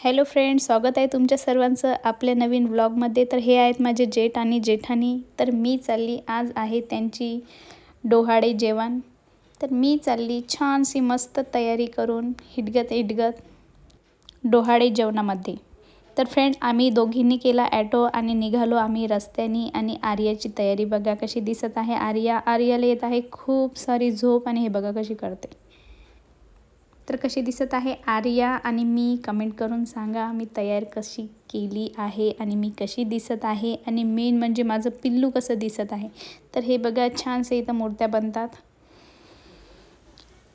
Hello friend स्वागत आहे तुमच्या सर्वांचं आपल्या नवीन व्लॉगमध्ये. तर हे आहेत माझे जेठ आणि जेठानी. तर मी चालली आज आहे त्यांची डोहाळे जेवण. तर मी चालली छानशी मस्त तयारी करून हिटगत हिटगत डोहाळे जेवणामध्ये. तर फ्रेंड आम्ही दोघींनी केला ॲटो आणि निघालो आम्ही रस्त्याने आणि आर्याची तयारी. बघा कशी दिसत आहे आर्या. आर्याला येत आहे खूप सारी झोप आणि हे बघा कशी करते. तर कशी दिसत आहे? आर्या आणि मी कमेंट करून सांगा मी तयार कशी केली आहे आणि मी कशी दिसत आहे? आणि मेन म्हणजे माझं पिल्लू कसं दिसत आहे? तर हे बघा छानसे इथं मूर्त्या बनतात.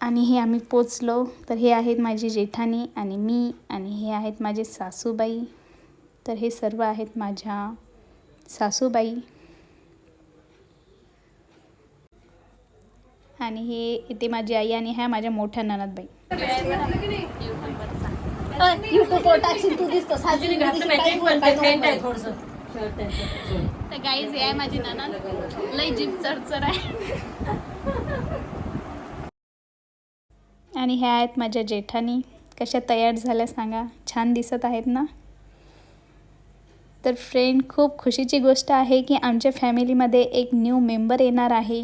आणि हे आम्ही पोचलो. तर हे आहेत माझी जेठानी आणि मी आणि हे आहेत माझे सासूबाई. तर हे सर्व आहेत माझ्या सासूबाई. आणि हे इथे माझी आई आणि ह्या माझ्या मोठ्या ननदबाई. तर गाईज हे आहे माझी ननद. जीप चरचर आहे. आणि ह्या आहेत माझ्या जेठानी. कशा तयार झाल्या सांगा. छान दिसत आहेत ना? तर फ्रेंड खूप खुशीची गोष्ट आहे की आमच्या फॅमिलीमध्ये एक न्यू मेंबर येणार आहे.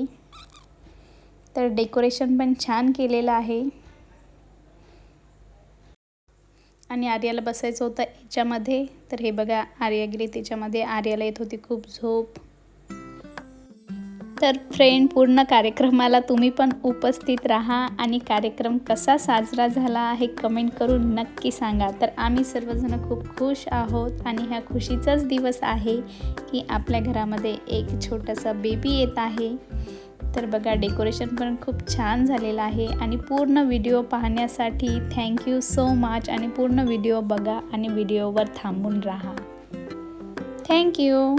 तर डेकोरेशन पण छान केलेलं आहे. आणि आर्याला बसायचं होतं याच्यामध्ये. तर हे बघा आर्या गेली. त्याच्यामध्ये आर्याला येत होती खूप झोप. तर फ्रेंड पूर्ण कार्यक्रमाला तुम्ही पण उपस्थित राहा आणि कार्यक्रम कसा साजरा झाला हे कमेंट करून नक्की सांगा. तर आम्ही सर्वजण खूप खुश आहोत आणि ह्या खुशीचाच दिवस आहे की आपल्या घरामध्ये एक छोटासा बेबी येत आहे. तर बघा डेकोरेशन पण खूप छान झालेलं आहे. आणि पूर्ण व्हिडिओ पाहण्यासाठी थँक्यू सो मच आणि पूर्ण व्हिडिओ बघा आणि व्हिडिओवर थांबून राहा. थँक्यू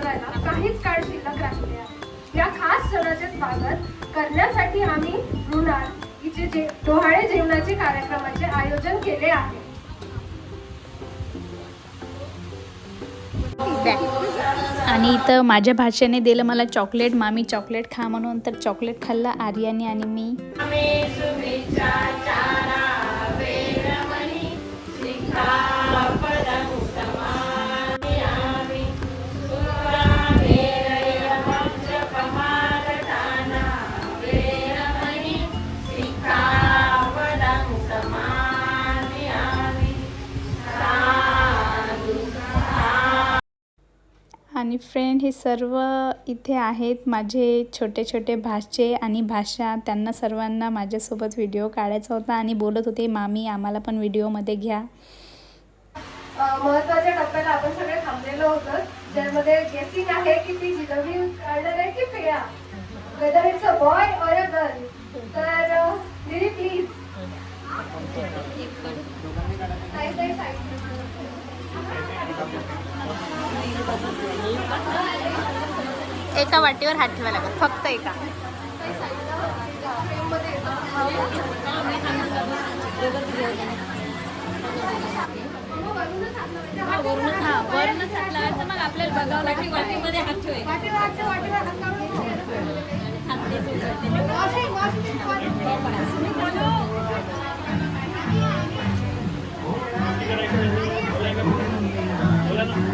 काहीच काळ शिल्लक राहिले आहे या खास सणाचे स्वागत करण्यासाठी आम्ही मृणाल हिचे जे डोहाळे जेवणाचे कार्यक्रमाचे आयोजन केले आहे. आणि इथं माझ्या भाषेने दिलं मला चॉकलेट मामी चॉकलेट खा म्हणून. तर चॉकलेट खाल्ला आर्याने आणि मी. आणि फ्रेंड हे सर्व इथे आहेत. माझे छोटे छोटे भाचे आणि भाषा. त्यांना सर्वांना माझ्यासोबत व्हिडिओ काढायचा होता आणि बोलत होते मामी आम्हाला पण व्हिडिओमध्ये घ्या. महत्त्वाच्या टप्प्याला आपण सगळे थांबलेलो होतो. ज्यामध्ये गेसिंग आहे की ती जिलेबी काढणार आहे की पेया whether it's a boy or a girl तर दीदी प्लीज साईड बाय साईड एका वाटीवर हात ठेवा लागत फक्त एका. मग आपल्याला बघावं लागेल वाटीमध्ये हात Hello.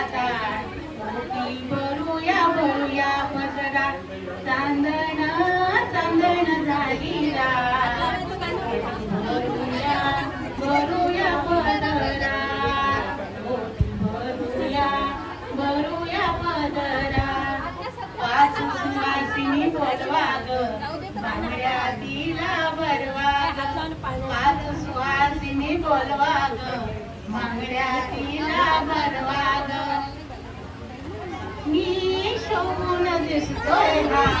दिसतोय हा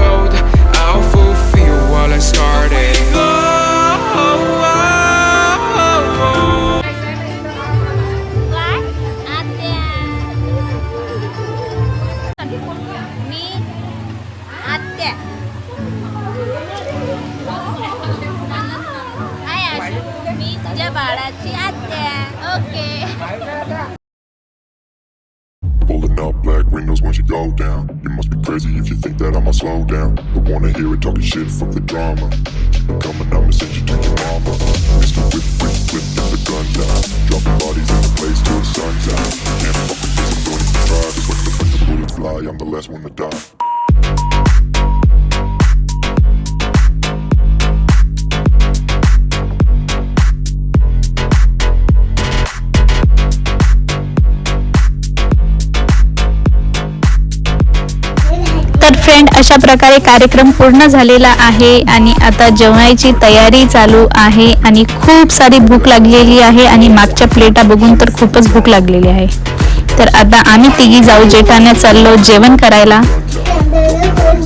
Up black windows once you go down. You must be crazy if you think that I'ma slow down. Don't wanna hear it talking shit, fuck the drama. Keep it coming, I'ma send you to your mama. Mr. Whip, whip, whip, get the guns out. Dropping bodies in the place till the sun's out. Can't fuck with this, I'm going to try. The, when the bullets fly, I'm the last one to die. तर friend अशा प्रकारे कार्यक्रम पूर्ण झालेला आहे आणि आता जेवणाची तयारी चालू आहे आणि खूप सारी भूक लागलेली आहे आणि मागच्या प्लेटा बघून तर खूपच भूक लागलेली आहे. तर आता आम्ही तिघी जाऊ जेठाने चाललो जेवण करायला.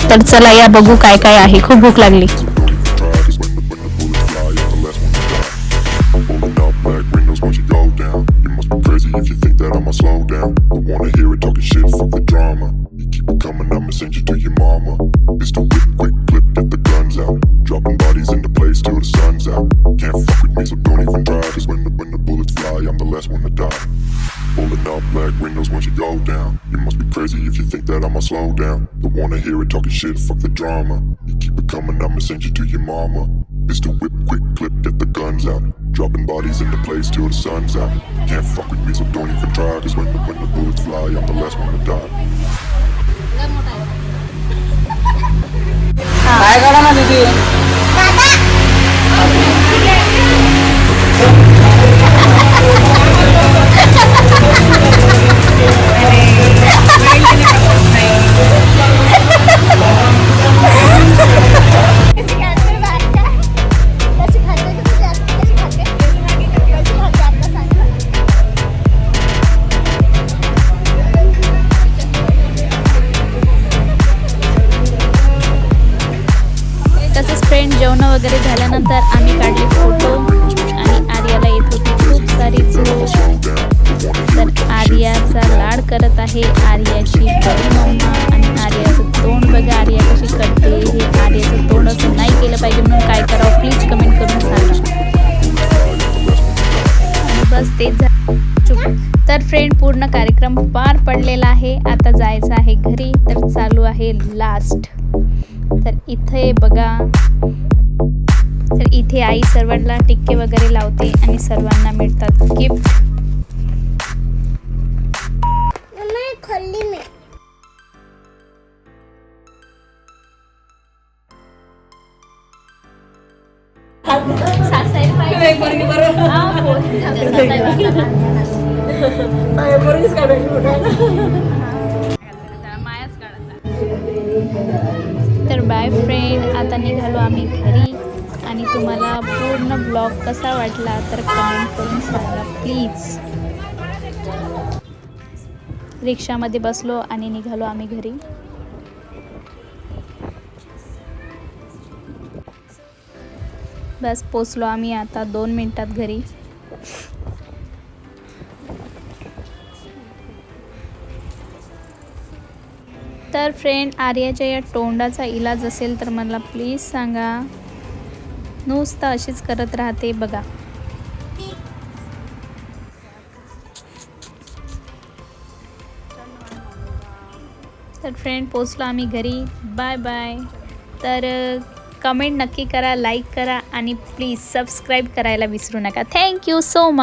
तर चला या बघू काय काय आहे. खूप भूक लागली. shit, fuck the drama. You keep it coming, I'ma send you to your mama. Pistol whip, quick clip, get the guns out. Dropping bodies in the place till the sun's out. Can't fuck with me, so don't even try. Cause when the, when the bullets fly, I'm the last one to die. काय करा ना दीदी तसंच वगैरे झाल्यानंतर आम्ही काढले photo आणि आर्याला येत होती खूप सारी चूक. तर आर्याचा लाड करत आहे आर्याची बडी मम्मा आणि आर्याचं तोंड बघा आर्या कशी करते हे आर्याचं तोंड असं नाही केलं पाहिजे म्हणून काय करावं? प्लीज कमेंट करून सांगा. तर बस ते कार्यक्रम पार पडलेला आहे. आता जायचं आहे घरी. तर चालू आहे लास्ट तर इथे बघा. तर इथे आई सर्वांना टिक्के वगैरे लावते आणि सर्वांना मिळतात गिफ्ट खोलली मी. तर बाय फ्रेंड आता निघालो आम्ही घरी. आणि तुम्हाला पूर्ण ब्लॉग कसा वाटला तर कमेंट करून सांगा प्लीज रिक्षामध्ये बसलो आणि निघालो आम्ही घरी. बस पोचलो आम्ही आता दोन मिनटात घरी. तर फ्रेंड आर्याच्या या तोंडाचा इलाज असेल तर मला प्लीज सांगा. नुसतं अशीच करत राहते बघा. तर फ्रेंड पोचलो आम्ही घरी. बाय बाय तर कमेंट नक्की करा लाईक करा आणि प्लीज सबस्क्राईब करायला विसरू नका. Thank you so much